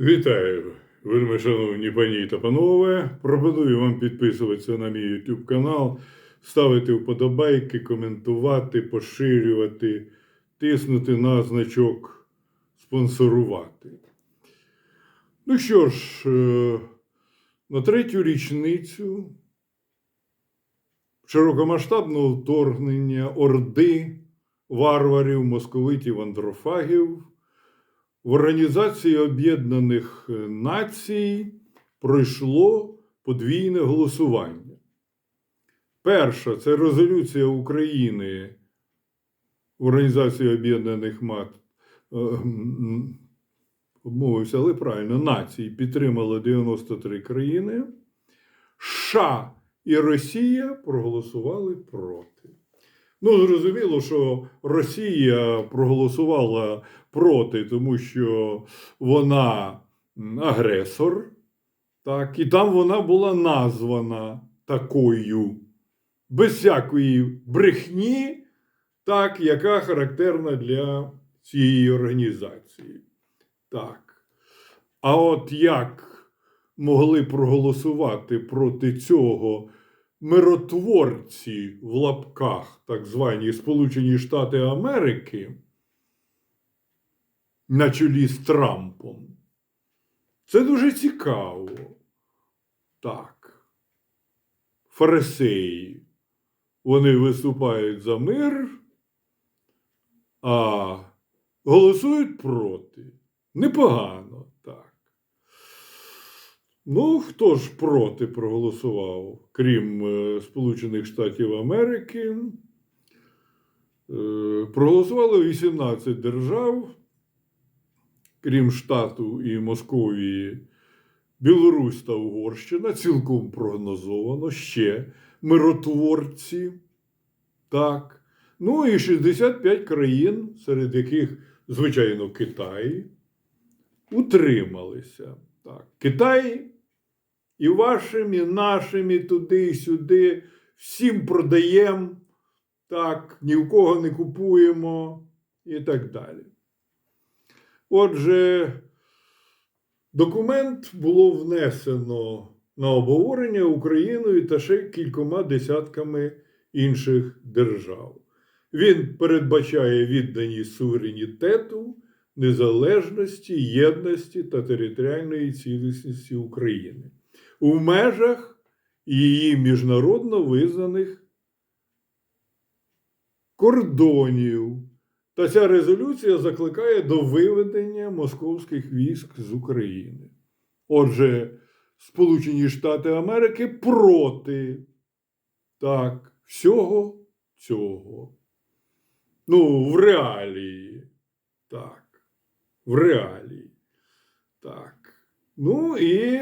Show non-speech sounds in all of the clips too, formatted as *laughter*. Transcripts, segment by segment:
Вітаю, вельми шановні пані та панове. Пропоную вам підписуватися на мій YouTube канал, ставити вподобайки, коментувати, поширювати, тиснути на значок спонсорувати. Ну що ж, е, на третю річницю широкомасштабного вторгнення Орди, варварів, московитів, андрофагів в Організації Об'єднаних Націй пройшло подвійне голосування. Перша це резолюція України в Організації Об'єднаних Мат. е, Обмовився, але правильно, націй підтримали 93 країни. США і Росія проголосували проти. Ну, зрозуміло, що Росія проголосувала проти, тому що вона агресор, так, і там вона була названа такою, без всякої брехні, так, яка характерна для цієї організації. Так. А от як могли проголосувати проти цього миротворці в лапках, так звані Сполучені Штати Америки, на чолі з Трампом. Це дуже цікаво. Так. Фарисеї. Вони виступають за мир, а голосують проти. Непогано. Ну, хто ж проти проголосував, крім е, Сполучених Штатів Америки? Е, проголосували 18 держав, крім Штату і Московії, Білорусь та Угорщина, цілком прогнозовано ще миротворці. Так. Ну і 65 країн, серед яких, звичайно, Китай, утрималися. Так. Китай і вашим, і нашим, і туди, і сюди. Всім продаємо, так, ні в кого не купуємо і так далі. Отже, документ було внесено на обговорення Україною та ще кількома десятками інших держав. Він передбачає відданість суверенітету, незалежності, єдності та територіальної цілісності України у межах її міжнародно визнаних кордонів. Та ця резолюція закликає до виведення московських військ з України. Отже, Сполучені Штати Америки проти так, всього цього. Ну, в реалії. Так. В реалії. Так. Ну і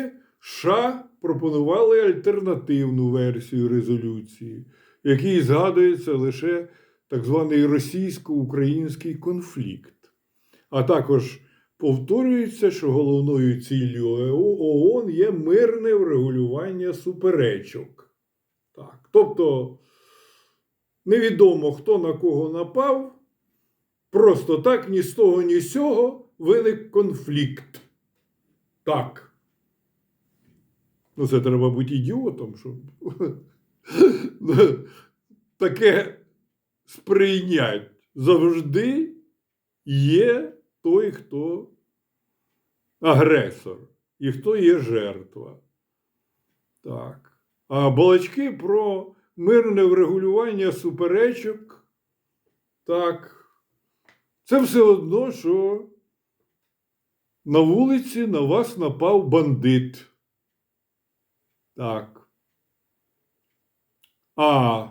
США пропонували альтернативну версію резолюції, в якій згадується лише так званий російсько-український конфлікт. А також повторюється, що головною ціллю ООН є мирне врегулювання суперечок. Так. Тобто невідомо, хто на кого напав, просто так ні з того, ні з цього виник конфлікт. Так. Ну, це треба бути ідіотом, щоб *laughs* таке сприйнять. Завжди є той, хто агресор, і хто є жертва. Так. А балачки про мирне врегулювання суперечок, так, це все одно, що на вулиці на вас напав бандит. Так. А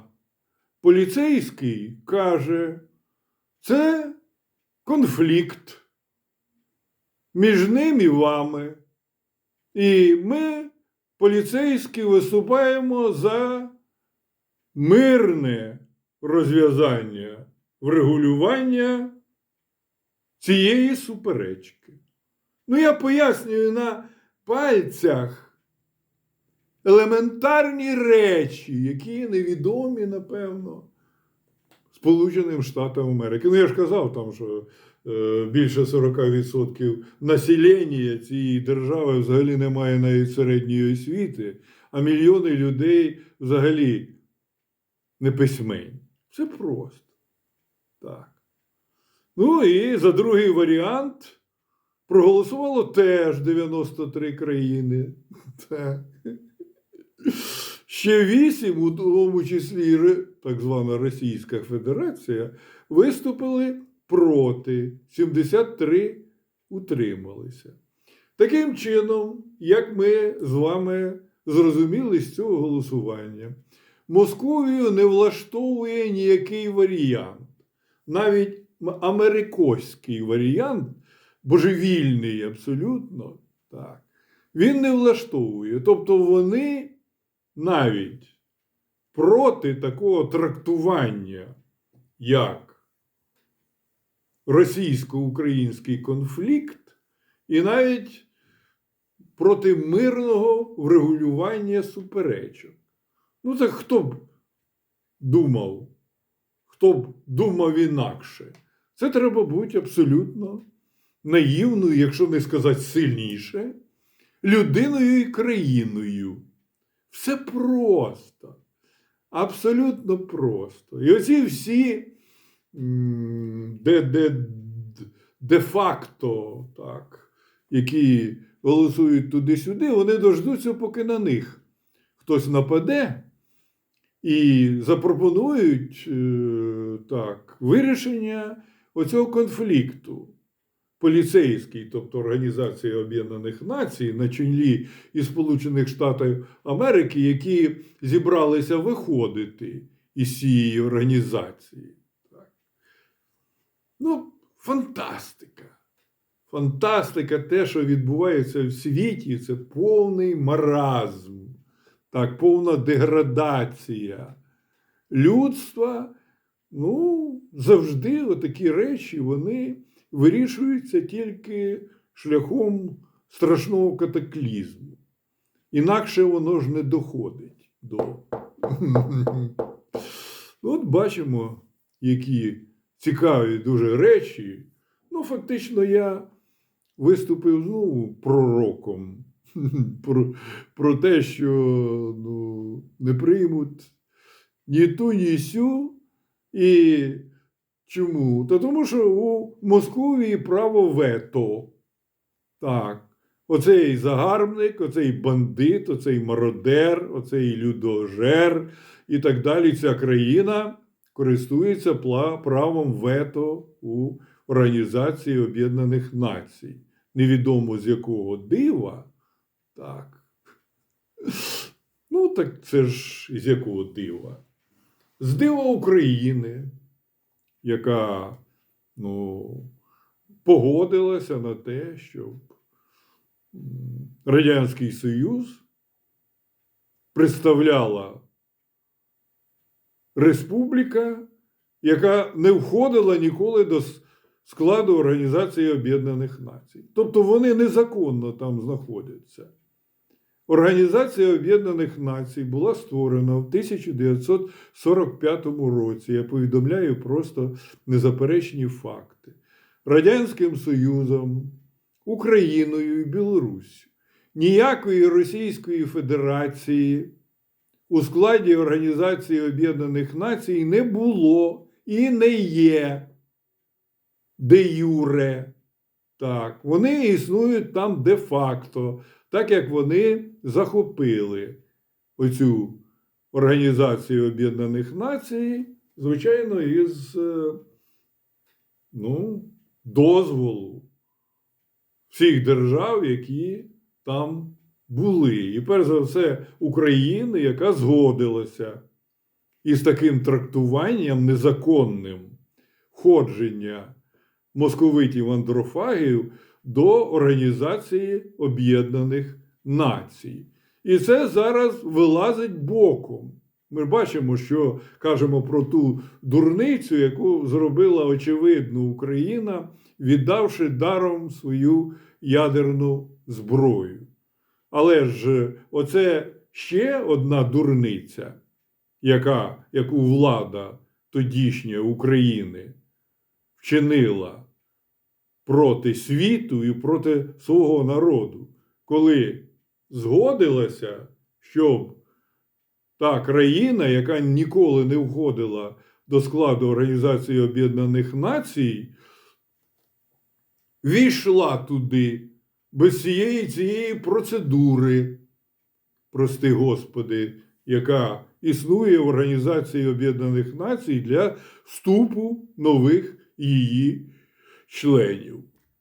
поліцейський каже, це конфлікт між ним і вами. І ми, поліцейські, виступаємо за мирне розв'язання, врегулювання цієї суперечки. Ну, я пояснюю на пальцях елементарні речі, які невідомі, напевно, Сполученим Штатам Америки. Ну, я ж казав там, що е, більше 40% населення цієї держави взагалі не має навіть середньої освіти, а мільйони людей взагалі не письменні. Це просто. Так. Ну і за другий варіант проголосувало теж 93 країни. *laughs* Так. Ще вісім, у тому числі так звана Російська Федерація, виступили проти, 73 утрималися. Таким чином, як ми з вами зрозуміли з цього голосування, Московію не влаштовує ніякий варіант. Навіть америкоський варіант, божевільний абсолютно, так, він не влаштовує. Тобто вони навіть проти такого трактування, як російсько-український конфлікт, і навіть проти мирного врегулювання суперечок. Ну, так хто б думав, хто б думав інакше? Це треба бути абсолютно наївною, якщо не сказати сильніше, людиною і країною. Все просто. Абсолютно просто. І оці всі м, де, де, де-факто, які голосують туди-сюди, вони дождуться, поки на них хтось нападе і запропонують е, так, вирішення оцього конфлікту. Поліцейський, тобто Організація Об'єднаних Націй, на чолі із Сполучених Штатів Америки, які зібралися виходити із цієї організації. Так. Ну, фантастика. Фантастика, те, що відбувається в світі, це повний маразм, так, повна деградація людства. Ну, завжди отакі речі вони вирішуються тільки шляхом страшного катаклізму. Інакше воно ж не доходить до. *laughs* От бачимо, які цікаві дуже речі. Ну, фактично, я виступив знову пророком *laughs* про, про те, що ну, не приймуть ні ту, ні сю. І чому? Та тому що у Московії право вето. Так. Оцей загарбник, оцей бандит, оцей мародер, оцей людожер і так далі. Ця країна користується правом вето у Організації Об'єднаних Націй. Невідомо з якого дива. Так. Ну, так це ж з якого дива? З дива України, яка ну, погодилася на те, щоб Радянський Союз представляла республіка, яка не входила ніколи до складу Організації Об'єднаних Націй. Тобто вони незаконно там знаходяться. Організація Об'єднаних Націй була створена в 1945 році. Я повідомляю просто незаперечні факти. Радянським Союзом, Україною і Білоруссю. Ніякої Російської Федерації у складі Організації Об'єднаних Націй не було і не є де юре. Так, вони існують там де-факто, так як вони захопили оцю Організацію Об'єднаних Націй, звичайно, із е, ну, дозволу всіх держав, які там були. І перш за все України, яка згодилася із таким трактуванням незаконним входження московитів андрофагів до Організації Об'єднаних Націй. І це зараз вилазить боком. Ми бачимо, що кажемо про ту дурницю, яку зробила очевидно Україна, віддавши даром свою ядерну зброю. Але ж оце ще одна дурниця, яка, яку влада тодішня України вчинила проти світу і проти свого народу, коли згодилася, щоб та країна, яка ніколи не входила до складу Організації Об'єднаних Націй, війшла туди без цієї цієї процедури, прости Господи, яка існує в Організації Об'єднаних Націй для вступу нових її членів.